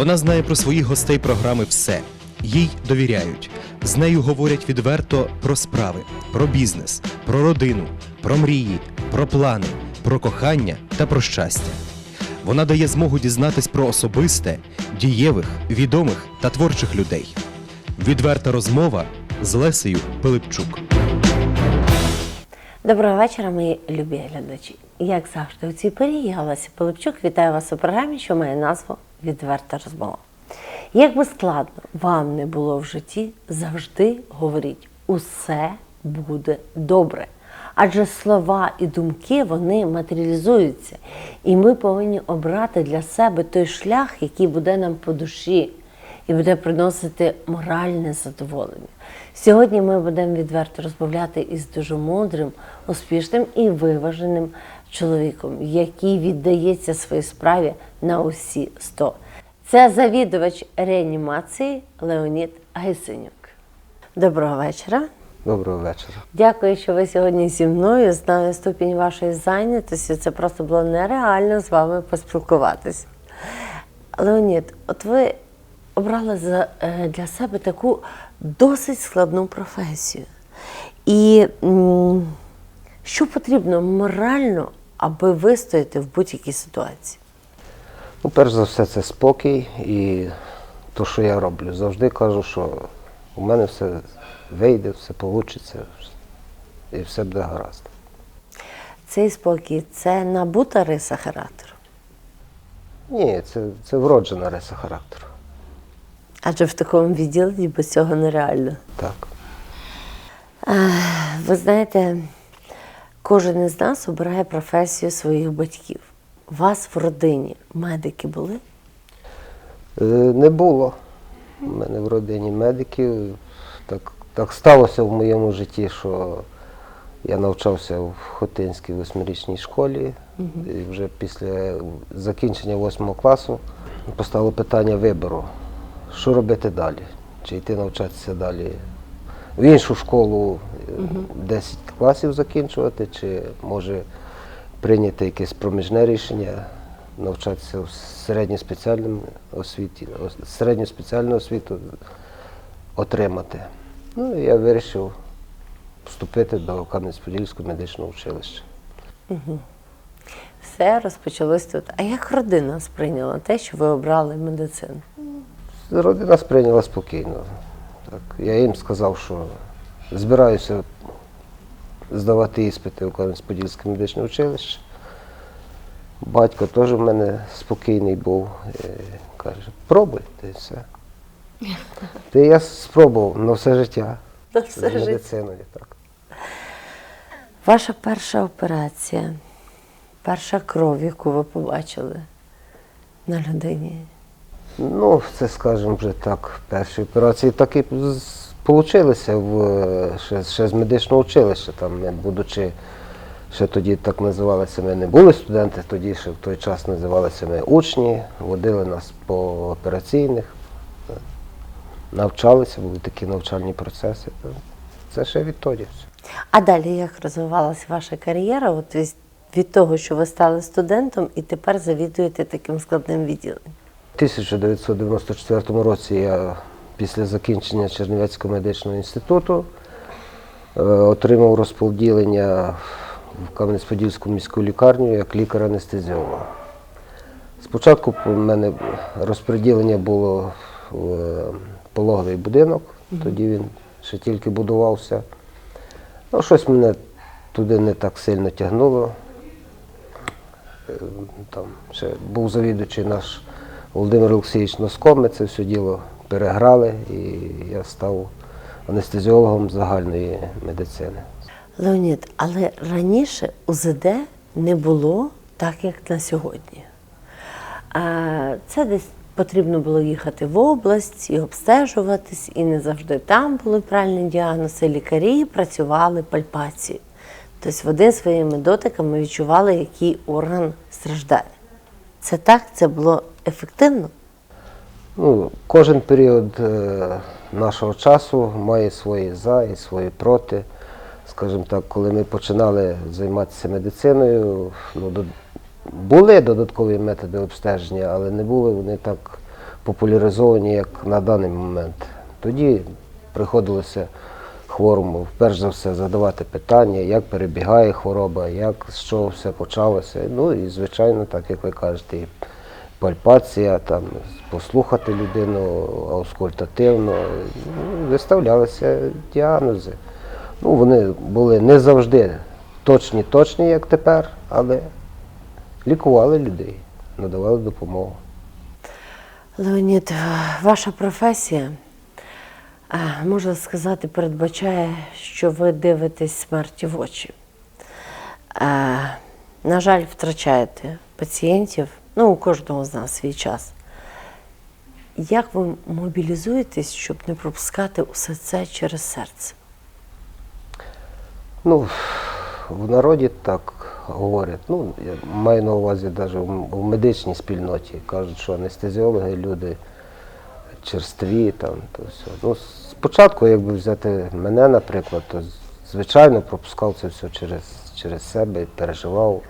Вона знає про своїх гостей програми все. Їй довіряють. З нею говорять відверто про справи, про бізнес, про родину, про мрії, про плани, про кохання та про щастя. Вона дає змогу дізнатись про особисте, дієвих, відомих та творчих людей. Відверта розмова з Лесею Пилипчук. Доброго вечора, мої любі глядачі. Як завжди, у цій порі я Олеся Пилипчук вітаю вас у програмі, що має назву Відверта розмова. Як би складно вам не було в житті, завжди говоріть усе буде добре. Адже слова і думки вони матеріалізуються, і ми повинні обрати для себе той шлях, який буде нам по душі і буде приносити моральне задоволення. Сьогодні ми будемо відверто розмовляти із дуже мудрим, успішним і виваженим чоловіком, який віддається своїй справі на усі 100. Це завідувач реанімації Леонід Гайсинюк. Доброго вечора. Доброго вечора. Дякую, що ви сьогодні зі мною. Знаю ступінь вашої зайнятості. Це просто було нереально з вами поспілкуватися. Леонід, от ви обрали за, е, для себе таку досить складну професію. І що потрібно морально, аби вистояти в будь-якій ситуації? Ну, перш за все, це спокій і те, що я роблю. Завжди кажу, що у мене все вийде, все вийде, і все буде гаразд. Цей спокій це набута риса характеру. Ні, це, це вроджена риса характеру. Адже в такому відділенні без цього нереально. Так. Ви знаєте, кожен із нас обирає професію своїх батьків. У вас в родині медики були? Е, Не було. У мене в родині медиків. Так, так сталося в моєму житті, що я навчався в Хотинській восьмирічній школі. І вже після закінчення восьмого класу постало питання вибору, що робити далі. Чи йти навчатися далі в іншу школу, е, 10 класів закінчувати, чи може прийняти якесь проміжне рішення, навчатися в середньоспеціальному освіті, ос- середньоспеціальну освіту отримати. Ну, я вирішив вступити до Кам'янець-Подільського медичного училища. Все розпочалось тут. А як родина сприйняла те, що ви обрали медицину? Родина сприйняла спокійно. Так, я їм сказав, що збираюся здавати іспити у Кам'янець-Подільське медичне училище. Батько теж в мене спокійний був. Е, Каже, пробуй, ти все. Ти я спробував на все життя. На все З життя. медициною, так. Ваша перша операція, перша кров, яку ви побачили на людині. Ну, це, скажімо, вже так, перші операції так і вийшло в, ще, ще з медичного училища. Там, ми, будучи, ще тоді так називалися, ми не були студенти, тоді ще в той час називалися ми учні, водили нас по операційних, е, навчалися, були такі навчальні процеси. Це ще відтоді. А далі як розвивалася ваша кар'єра? От від того, що ви стали студентом і тепер завідуєте таким складним відділенням. У 1994 році я після закінчення Чернівецького медичного інституту е, отримав розподілення в Кам'янець-Подільську міську лікарню як лікар-анестезіолог. Спочатку у мене розподілення було в е, пологовий будинок, тоді він ще тільки будувався. Ну, щось мене туди не так сильно тягнуло. Е, Там ще був завідувачий наш Володимир Олексійович Носков, ми це все діло переграли, і я став анестезіологом загальної медицини. Леонід, але раніше УЗД не було так, як на сьогодні. Це десь потрібно було їхати в область і обстежуватись, і не завжди там були правильні діагнози. Лікарі працювали пальпацією. Тобто вони своїми дотиками відчували, який орган страждає. Це так, це було ефективно. Ну, кожен період е, нашого часу має свої за і свої проти. Скажімо так, коли ми починали займатися медициною, ну, були додаткові методи обстеження, але не були вони так популяризовані, як на даний момент. Тоді приходилося хворому, перш за все, задавати питання, як перебігає хвороба, як з чого все почалося. Ну і, звичайно, так як ви кажете, і пальпація, там, послухати людину аускультативно, ну, виставлялися діагнози. Ну, вони були не завжди точні, точні, як тепер, але лікували людей, надавали допомогу. Леонід, ваша професія, можна сказати, передбачає, що ви дивитесь смерті в очі. На жаль, втрачаєте пацієнтів, ну, у кожного з нас свій час. Як ви мобілізуєтесь, щоб не пропускати усе це через серце? Ну, в народі так говорять. Ну, я маю на увазі навіть в медичній спільноті. Кажуть, що анестезіологи люди черстві, там, то все. Ну, спочатку, якби взяти мене, наприклад, то звичайно пропускав це все через, через себе, переживав.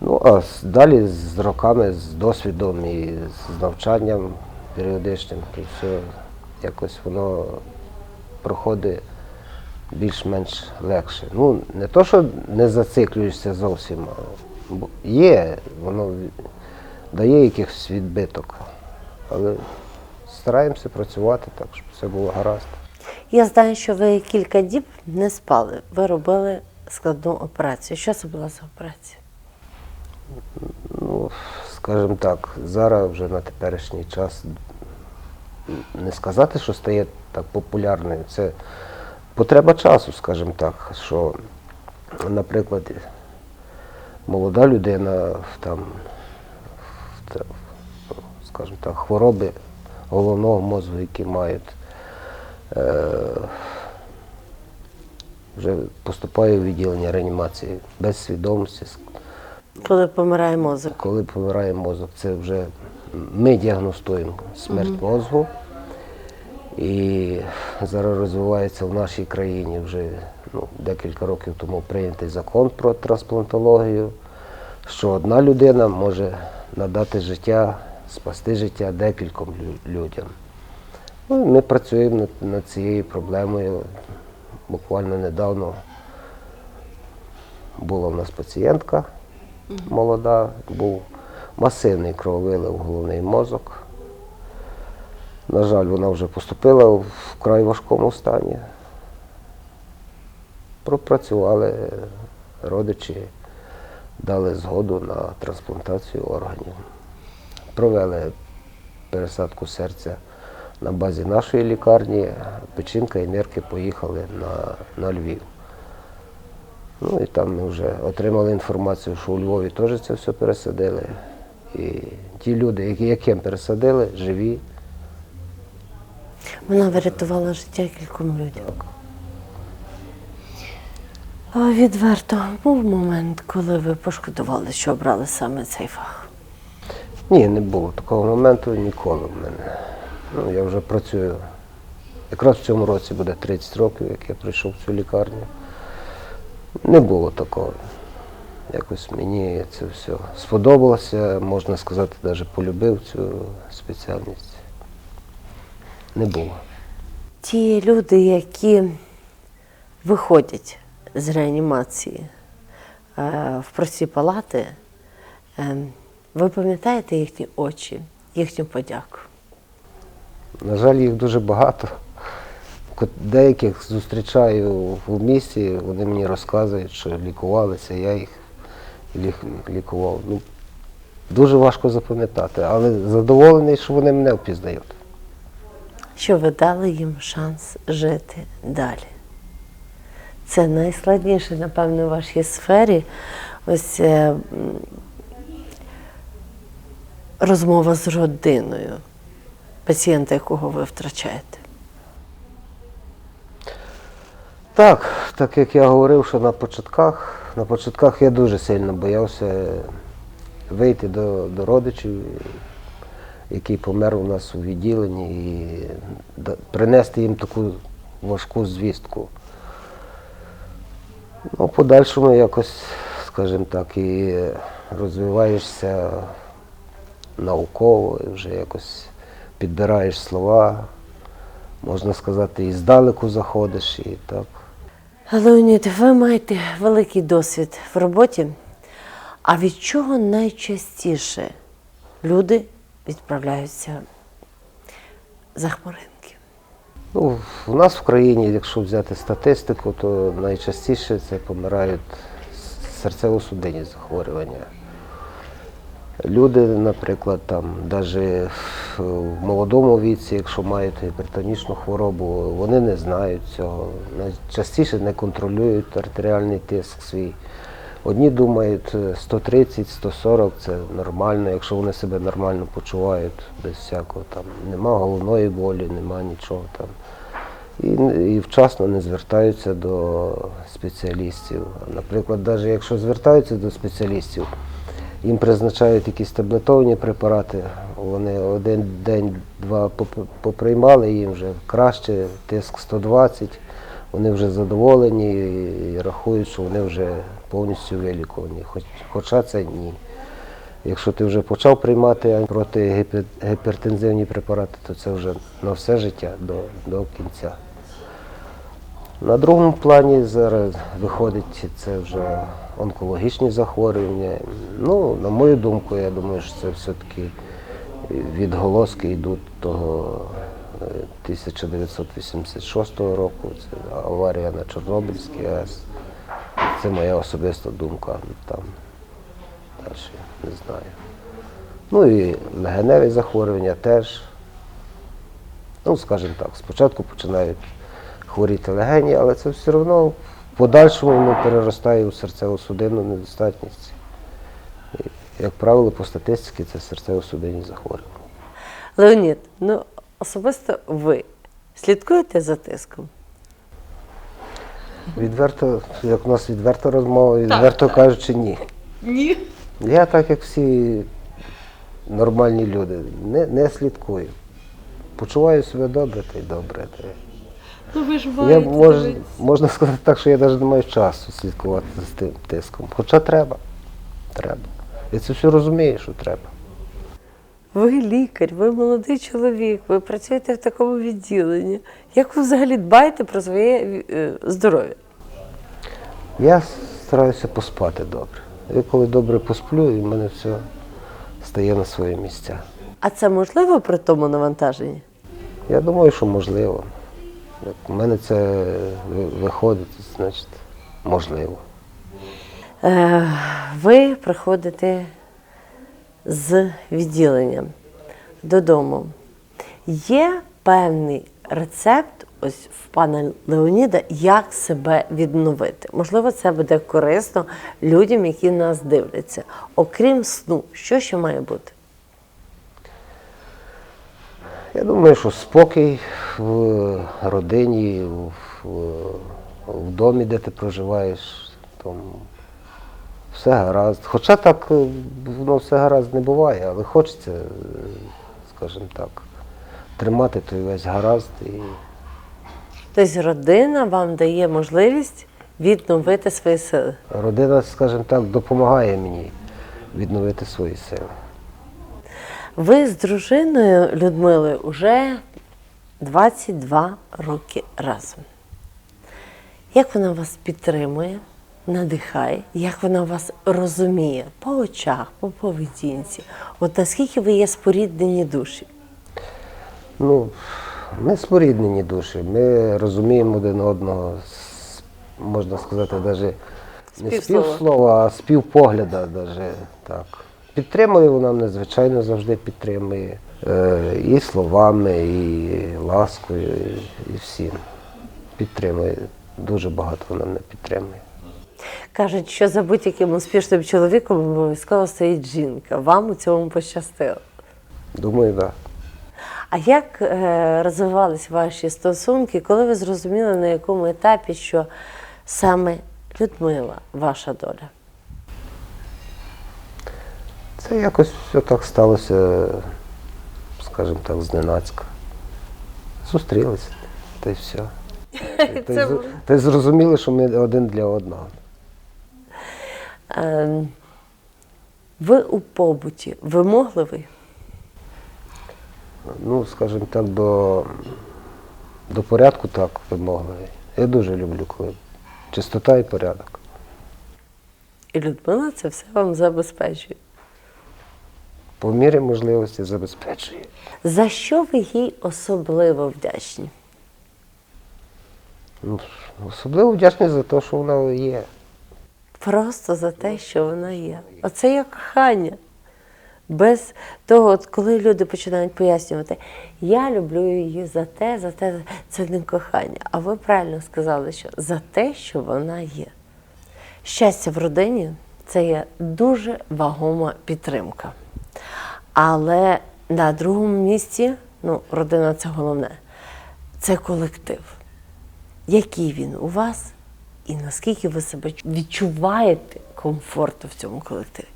Ну, а далі з роками, з досвідом і з навчанням періодичним, то все якось воно проходить більш-менш легше. Ну, не то, що не зациклюєшся зовсім, а є, воно дає якихось відбиток. Але стараємося працювати так, щоб все було гаразд. Я знаю, що ви кілька діб не спали. Ви робили складну операцію. Що це була за операція? Ну, скажімо так, зараз вже на теперішній час не сказати, що стає так популярною. Це потреба часу, скажімо так, що, наприклад, молода людина там, скажімо так, хвороби головного мозку, які мають, е, вже поступає у відділення реанімації без свідомості, Коли помирає мозок. коли помирає мозок, це вже ми діагностуємо смерть мозку. І зараз розвивається в нашій країні вже ну, декілька років тому прийнятий закон про трансплантологію, що одна людина може надати життя, спасти життя декільком людям. Ну, ми працюємо над, над цією проблемою. Буквально недавно була в нас пацієнтка молода, був масивний крововилив головний мозок. На жаль, вона вже поступила в вкрай важкому стані. Пропрацювали родичі, дали згоду на трансплантацію органів. Провели пересадку серця на базі нашої лікарні. Печінка і нирки поїхали на, на Львів. Ну і там ми вже отримали інформацію, що у Львові теж це все пересадили. І ті люди, які, яким пересадили, живі. Вона врятувала життя кільком людям. А відверто був момент, коли ви пошкодували, що обрали саме цей фах. Ні, не було такого моменту ніколи в мене. Ну, я вже працюю. Якраз в цьому році буде 30 років, як я прийшов в цю лікарню. Не було такого. Якось мені це все сподобалося, можна сказати, навіть полюбив цю спеціальність. Не було. Ті люди, які виходять з реанімації е, в прості палати, е, ви пам'ятаєте їхні очі, їхню подяку? На жаль, їх дуже багато. Деяких зустрічаю в місті, вони мені розказують, що лікувалися, я їх лікував. Ну, дуже важко запам'ятати, але задоволений, що вони мене впізнають. що ви дали їм шанс жити далі. Це найскладніше, напевно, в вашій сфері. Ось е, розмова з родиною пацієнта, якого ви втрачаєте. Так, так як я говорив, що на початках, на початках я дуже сильно боявся вийти до, до родичів, який помер у нас у відділенні, і принести їм таку важку звістку. Ну, подальшому якось, скажімо так, і розвиваєшся науково, і вже якось підбираєш слова, можна сказати, і здалеку заходиш, і так. Леонід, ви маєте великий досвід в роботі. А від чого найчастіше люди відправляються за хмаринки? Ну, у нас в країні, якщо взяти статистику, то найчастіше це помирають серцево-судинні захворювання. Люди, наприклад, там, навіть в молодому віці, якщо мають гіпертонічну хворобу, вони не знають цього. Найчастіше не контролюють артеріальний тиск свій. Одні думають е, 130-140 це нормально, якщо вони себе нормально почувають, без всякого там нема головної болі, нема нічого там. І, і вчасно не звертаються до спеціалістів. Наприклад, навіть якщо звертаються до спеціалістів, їм призначають якісь таблетовані препарати, вони один день-два поприймали, їм вже краще, тиск 120, вони вже задоволені і, рахують, що вони вже повністю вилікувані. Хоча це ні. Якщо ти вже почав приймати протигіпертензивні препарати, то це вже на все життя до, до кінця. На другому плані зараз виходить це вже онкологічні захворювання. Ну, на мою думку, я думаю, що це все-таки відголоски йдуть того е, 1986 року. Це аварія на Чорнобильській АЕС. Це моя особиста думка. Там далі не знаю. Ну і легеневі захворювання теж. Ну, скажімо так, спочатку починають хворіти легені, але це все одно в подальшому воно переростає у серцево-судинну недостатність. І, як правило, по статистиці це серцево-судинні захворювання. Леонід, ну особисто ви слідкуєте за тиском? Відверто, як у нас відверта розмова, відверто кажучи, ні. Ні. Я так, як всі нормальні люди, не, не слідкую. Почуваю себе добре, та й добре. Та й- Ну ви ж Я мож, можна сказати так, що я навіть не маю часу слідкувати за тим тиском. Хоча треба. Треба. Я це все розумію, що треба. Ви лікар, ви молодий чоловік, ви працюєте в такому відділенні. Як ви взагалі дбаєте про своє е, здоров'я? Я стараюся поспати добре. Я коли добре посплю, і в мене все стає на свої місця. А це можливо при тому навантаженні? Я думаю, що можливо. Як у мене це виходить, значить, можливо. Е, ви приходите з відділення додому. Є певний рецепт ось в пана Леоніда, як себе відновити. Можливо, це буде корисно людям, які нас дивляться. Окрім сну, що ще має бути? Я думаю, що спокій в родині, в, в домі, де ти проживаєш, там все гаразд. Хоча так е, воно все гаразд не буває, але хочеться, е, скажімо так, тримати той весь гаразд і Тобто родина вам дає можливість відновити свої сили. родина, скажімо так, допомагає мені відновити свої сили. Ви з дружиною Людмилою вже 22 роки разом. Як вона вас підтримує, надихає, як вона вас розуміє по очах, по поведінці? От наскільки ви є споріднені душі? Ну, ми споріднені душі, ми розуміємо один одного, можна сказати, навіть не Співслова. а з півпогляда. Даже, так. Підтримує вона мене, звичайно, завжди підтримує. Е, і словами, і ласкою, і, всім. Підтримує. Дуже багато вона мене підтримує. Кажуть, що за будь-яким успішним чоловіком обов'язково стоїть жінка. Вам у цьому пощастило. Думаю, так. Да. А як е, розвивались ваші стосунки, коли ви зрозуміли, на якому етапі, що саме Людмила ваша доля? Це якось все так сталося, скажімо так, зненацька. Зустрілися, та й все. Та й, Це та й зрозуміли, що ми один для одного. Е, ви у побуті вимогливий? Ну, скажімо так, до, до порядку так вимогливий. Я дуже люблю, коли чистота і порядок. І Людмила це все вам забезпечує. По мірі можливості забезпечує. За що ви їй особливо вдячні? Ну, особливо вдячний за те, що вона є. Просто за те, що вона є. Оце є кохання. Без того, от коли люди починають пояснювати, я люблю її за те, за те, це не кохання. А ви правильно сказали, що за те, що вона є. Щастя в родині це є дуже вагома підтримка. Але на другому місці, ну, родина це головне, це колектив. Який він у вас і наскільки ви себе відчуваєте комфортно в цьому колективі?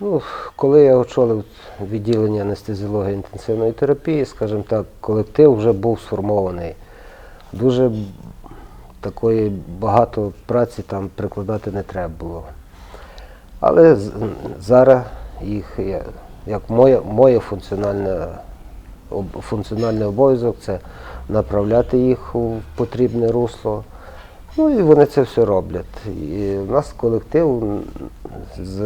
Ну, коли я очолив відділення анестезіології інтенсивної терапії, скажімо так, колектив вже був сформований. Дуже такої багато праці там прикладати не треба було. Але зараз їх я- як моє, моє функціональне, функціональний обов'язок це направляти їх у потрібне русло. Ну і вони це все роблять. І в нас колектив з,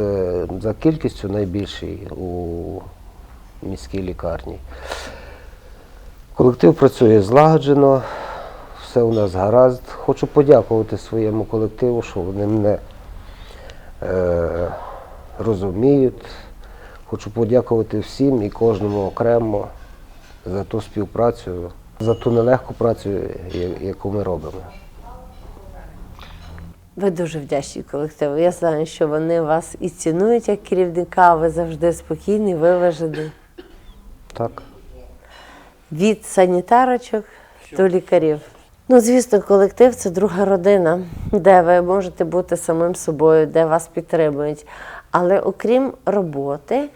за кількістю найбільший у міській лікарні. Колектив працює злагоджено, все у нас гаразд. Хочу подякувати своєму колективу, що вони мене е, розуміють. Хочу подякувати всім і кожному окремо за ту співпрацю, за ту нелегку працю, яку ми робимо. Ви дуже вдячні колективу. Я знаю, що вони вас і цінують як керівника, ви завжди спокійний, виважений. Так. Від санітарочок до лікарів. Ну, звісно, колектив це друга родина, де ви можете бути самим собою, де вас підтримують. Але окрім роботи,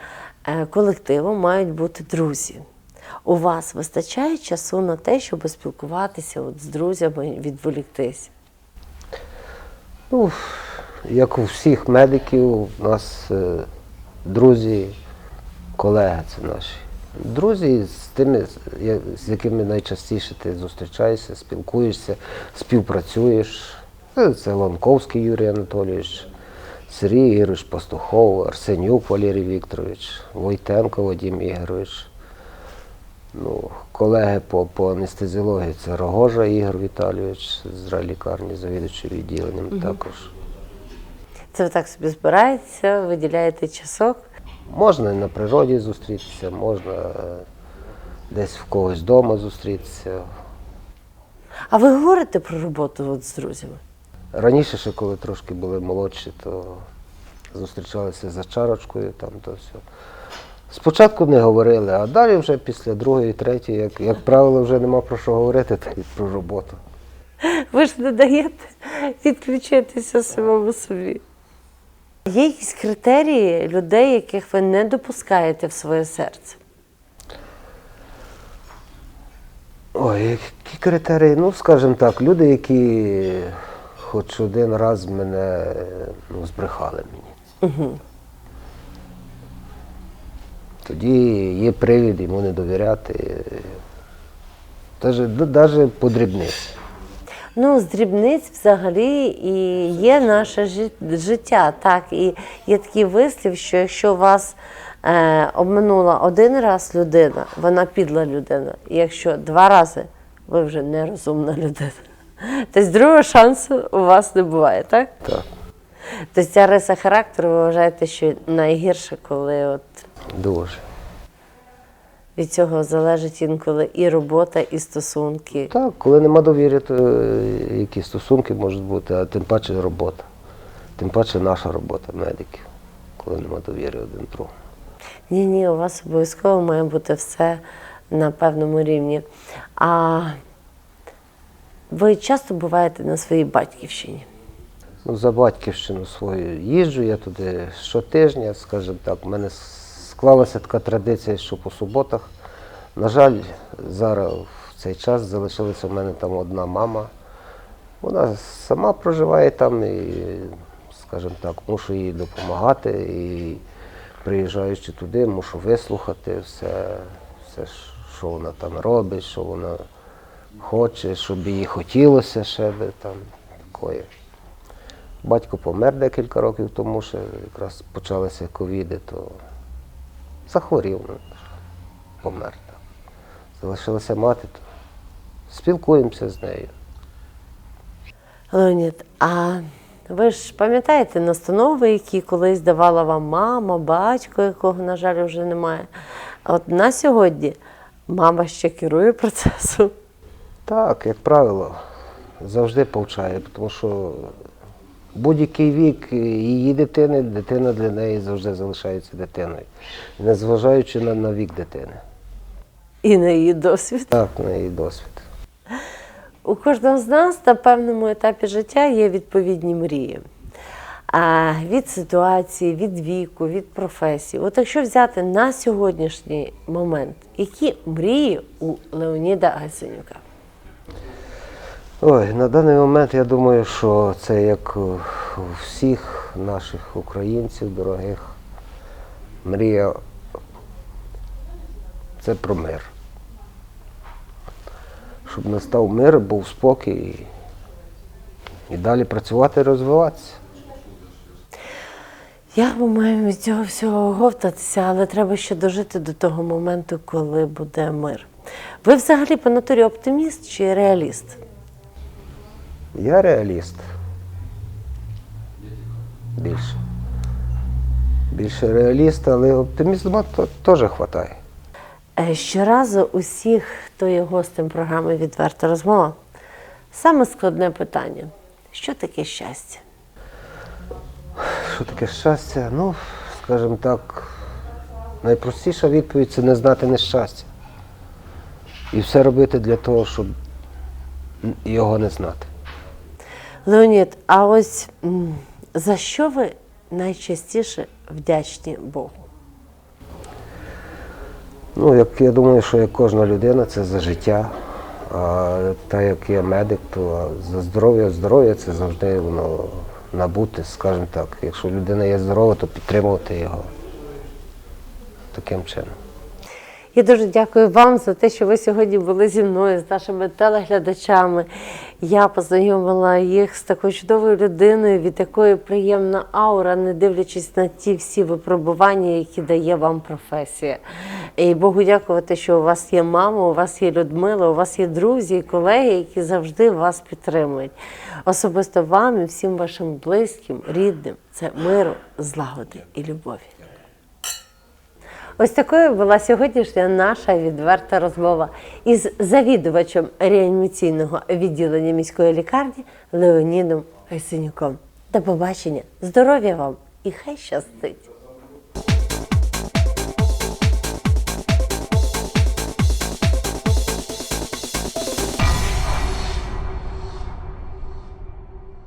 е, колективу мають бути друзі. У вас вистачає часу на те, щоб спілкуватися от з друзями, відволіктися. Ну, як у всіх медиків, у нас е, друзі, колеги це наші. Друзі з тими, з якими найчастіше ти зустрічаєшся, спілкуєшся, співпрацюєш. Це Ланковський Юрій Анатолійович, Сергій Ігорович Пастухов, Арсенюк Валерій Вікторович, Войтенко Вадим Ігорович. Ну, колеги по, по анестезіології це Рогожа Ігор Віталійович з райлікарні, завідувачий відділенням також. Це ви так собі збираєтеся, виділяєте часок. Можна на природі зустрітися, можна е, десь в когось вдома зустрітися. А ви говорите про роботу от з друзями? Раніше, ще коли трошки були молодші, то зустрічалися за чарочкою, там то все. Спочатку не говорили, а далі вже після другої, третьої, як, як правило, вже нема про що говорити, так і про роботу. Ви ж не даєте відключитися самому собі. Є якісь критерії людей, яких ви не допускаєте в своє серце? Ой, які критерії? Ну, скажімо так, люди, які хоч один раз мене ну, збрехали мені. Тоді є привід йому не довіряти. Навіть по дрібниці. Ну, з дрібниць взагалі і є наше життя. Так, і є такий вислів, що якщо вас е, обманула один раз людина, вона підла людина. І якщо два рази, ви вже нерозумна людина. Тобто другого шансу у вас не буває, так? Так, Тобто ця риса характеру ви вважаєте, що найгірше, коли от дуже. від цього залежить інколи і робота, і стосунки. Так, коли нема довіри, то е, які стосунки можуть бути, а тим паче робота. Тим паче наша робота медиків, коли нема довіри один другому. Ні, ні, у вас обов'язково має бути все на певному рівні. А ви часто буваєте на своїй батьківщині? Ну, за батьківщину свою їжджу, я туди щотижня, скажімо так, у мене склалася така традиція, що по суботах. На жаль, зараз в цей час залишилася в мене там одна мама. Вона сама проживає там і, скажімо так, мушу їй допомагати. І приїжджаючи туди, мушу вислухати все, все що вона там робить, що вона хоче, щоб їй хотілося ще би там такої. Батько помер декілька років тому, що якраз почалися ковіди, то захворів, ну, помер. Так. Залишилася мати, то спілкуємося з нею. Леонід, а ви ж пам'ятаєте настанови, які колись давала вам мама, батько, якого, на жаль, вже немає. От на сьогодні мама ще керує процесом. Так, як правило, завжди повчає, тому що будь-який вік її дитини, дитина для неї завжди залишається дитиною, незважаючи на, на вік дитини. І на її досвід. Так, на її досвід. У кожного з нас на певному етапі життя є відповідні мрії. А від ситуації, від віку, від професії. От якщо взяти на сьогоднішній момент, які мрії у Леоніда Гасенюка? Ой, на даний момент я думаю, що це як у всіх наших українців дорогих мрія це про мир. Щоб настав мир, був спокій і, далі працювати і розвиватися. Як ми маємо від цього всього оговтатися, але треба ще дожити до того моменту, коли буде мир. Ви взагалі по натурі оптиміст чи реаліст? Я реаліст. Більше. Більше реаліст, але оптимізму теж вистачає. Е, Щоразу усіх, хто є гостем програми Відверта розмова, саме складне питання: що таке щастя? Що таке щастя? Ну, скажімо так, найпростіша відповідь це не знати нещастя. І все робити для того, щоб його не знати. Леонід, а ось за що ви найчастіше вдячні Богу? Ну, як я думаю, що як кожна людина, це за життя. А так як я медик, то за здоров'я, здоров'я це завжди воно набути, скажімо так. Якщо людина є здорова, то підтримувати його таким чином. Я дуже дякую вам за те, що ви сьогодні були зі мною, з нашими телеглядачами. Я познайомила їх з такою чудовою людиною, від якої приємна аура, не дивлячись на ті всі випробування, які дає вам професія. І Богу дякувати, що у вас є мама, у вас є Людмила, у вас є друзі і колеги, які завжди вас підтримують. Особисто вам і всім вашим близьким, рідним це миру, злагоди і любові. Ось такою була сьогоднішня наша відверта розмова із завідувачем реанімаційного відділення міської лікарні Леонідом Гайсенюком. До побачення, здоров'я вам і хай щастить!